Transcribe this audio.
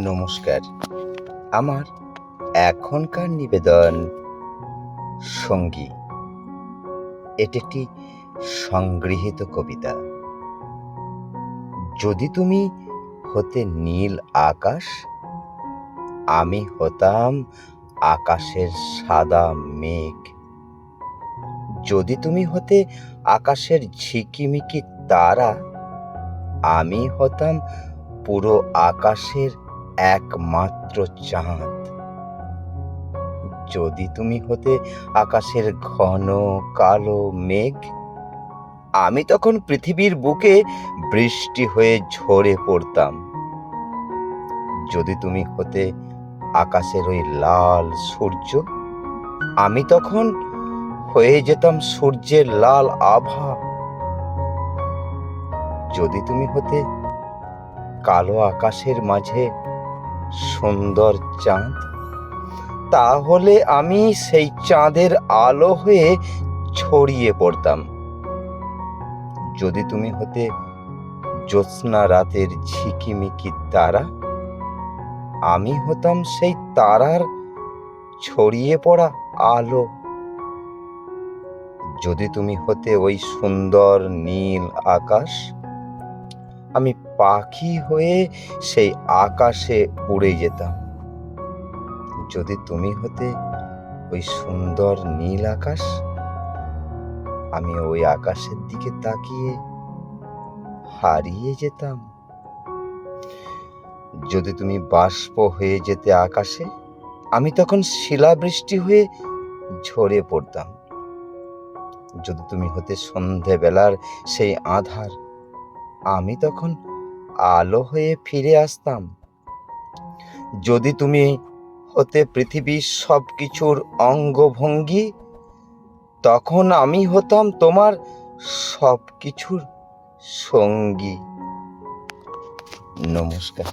নমস্কার। আমার এখনকার নিবেদন সঙ্গী। এটি একটি সংগৃহীত কবিতা। যদি তুমি হতে নীল আকাশ, আমি হতাম আকাশের সাদা মেঘ। যদি তুমি হতে আকাশের ঝিকিমিকি তারা, আমি হতাম পুরো আকাশের একমাত্র চাঁদ। যদি তুমি হতে আকাশের ঘন, কালো মেঘ, আমি তখন পৃথিবীর বুকে বৃষ্টি হয়ে ঝরে পড়তাম। যদি তুমি হতে আকাশের ওই লাল সূর্য, আমি তখন হয়ে যেতাম সূর্যের লাল আভা। যদি তুমি হতে কালো আকাশের মাঝে সুন্দর চাঁদ। তাহলে আমি সেই চাঁদের আলো হয়ে ছড়িয়ে পড়তাম। যদি তুমি হতে জ্যোৎস্না রাতের ঝিকিমিকি তারা, আমি হতাম সেই তারার ছড়িয়ে পড়া আলো। যদি তুমি হতে ওই সুন্দর নীল আকাশ আমি পাখি হয়ে সেই আকাশে উড়ে যেতাম। যদি তুমি হতে ওই সুন্দর নীল আকাশ, আমি ওই আকাশের দিকে তাকিয়ে হারিয়ে যেতাম। যদি তুমি বাষ্প হয়ে যেতে আকাশে, আমি তখন শিলাবৃষ্টি হয়ে ঝরে পড়তাম। যদি তুমি হতে সন্ধেবেলার সেই আধার আমি তখন আলো হয়ে ফিরে আসতাম। যদি তুমি হতে পৃথিবীর সব কিছুর অঙ্গভঙ্গি, তখন আমি হতাম তোমার সব কিছুর সঙ্গী। নমস্কার।